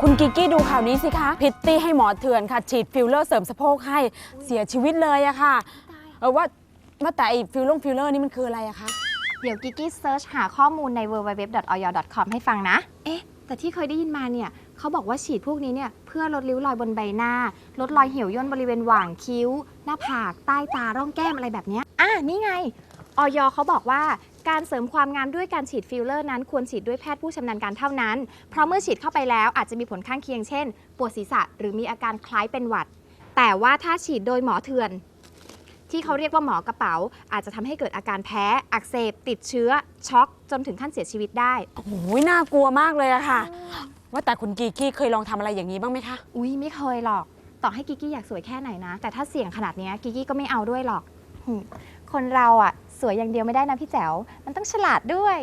คุณกิกกี้ดูข่าวนี้สิคะ พิตตี้ให้หมอเถื่อนค่ะ ฉีดฟิลเลอร์เสริมสะโพกให้เสียชีวิตเลยอะค่ะเออว่าว่าแต่ไอ้ฟิลลงฟิลเลอร์นี่มันคืออะไรอะคะ เดี๋ยวกิกกี้เซิร์ชหาข้อมูลใน www.oyo.com ให้ฟังนะ เอ๊ะ แต่ที่เคยได้ยินมาเนี่ย เขาบอกว่าฉีดพวกนี้เนี่ย เพื่อลดริ้วรอยบนใบหน้า ลดรอยเหี่ยวย่นบริเวณหว่างคิ้ว หน้าผาก ใต้ตา ร่องแก้มอะไรแบบเนี้ยอะนี่ไงออยเขาบอกว่า การเสริมความงามด้วยการฉีดฟิลเลอร์นั้นควรฉีดด้วยแพทย์ผู้ชำนาญการเท่านั้น เพราะเมื่อฉีดเข้าไปแล้วอาจจะมีผลข้างเคียงเช่น ปวดศีรษะหรือมีอาการคล้ายเป็นหวัด แต่ว่าถ้าฉีดโดยหมอเถื่อน ที่เขาเรียกว่าหมอกระเป๋า อาจจะทำให้เกิดอาการแพ้ อักเสบ ติดเชื้อ ช็อก จนถึงขั้นเสียชีวิตได้ โอ้โหน่ากลัวมากเลยอะค่ะ ว่าแต่คุณกิกกี้เคยลองทำอะไรอย่างนี้บ้างไหมคะ อุ้ยไม่เคยหรอก ต่อให้กิกกี้อยากสวยแค่ไหนนะ แต่ถ้าเสี่ยงขนาดเนี้ยกิกกี้ก็ไม่เอาด้วยหรอกหึคนเราอะส วยอย่างเดียวไม่ได้นะพี่แจ๋ว มันต้องฉลาดด้วย